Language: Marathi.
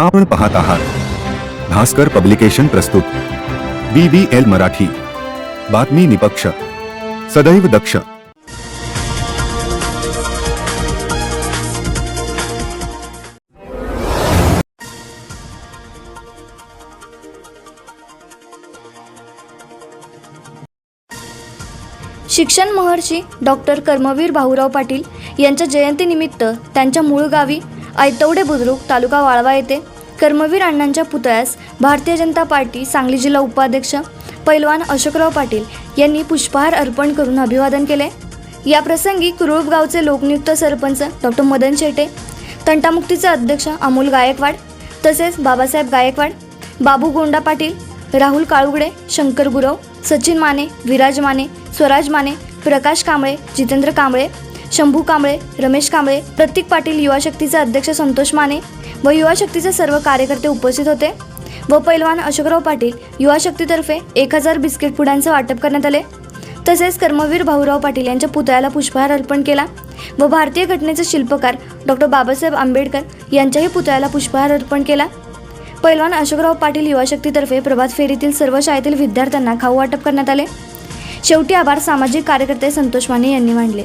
आपण पाहत आहात. भास्कर पब्लिकेशन प्रस्तुत. B B L Marathi. बातमी निपक्ष. सदैव दक्ष. शिक्षण महर्षी डॉक्टर कर्मवीर भाऊराव पाटील यांच्या जयंतीनिमित्त त्यांच्या मूळ गावी ऐतवडे बुद्रुक तालुका वाळवा येथे. कर्मवीर अण्णांच्या पुतळ्यास भारतीय जनता पार्टी सांगली जिल्हा उपाध्यक्ष पैलवान अशोकराव पाटील यांनी पुष्पहार अर्पण करून अभिवादन केले. या प्रसंगी कुरुळप गावचे लोकनियुक्त सरपंच डॉक्टर मदन शेटे तंटामुक्तीचे अध्यक्ष अमोल गायकवाड तसेच बाबासाहेब गायकवाड बाबू गोंडा पाटील राहुल काळुगडे शंकर गुरव सचिन माने विराज माने स्वराज माने प्रकाश कांबळे जितेंद्र कांबळे शंभू कांबळे रमेश कांबळे प्रतीक पाटील युवा शक्तीचे अध्यक्ष संतोष माने व युवा शक्तीचे सर्व कार्यकर्ते उपस्थित होते व पैलवान अशोकराव पाटील युवा शक्तीतर्फे एक हजार बिस्किट पुड्यांचं वाटप करण्यात आले. तसेच कर्मवीर भाऊराव पाटील यांच्या पुतळ्याला पुष्पहार अर्पण केला व भारतीय घटनेचे शिल्पकार डॉक्टर बाबासाहेब आंबेडकर यांच्याही पुतळ्याला पुष्पहार अर्पण केला. पैलवान अशोकराव पाटील युवा शक्तीतर्फे प्रभात फेरीतील सर्व शाळेतील विद्यार्थ्यांना खाऊ वाटप करण्यात आले. शेवटी आभार सामाजिक कार्यकर्ते संतोष माने यांनी मांडले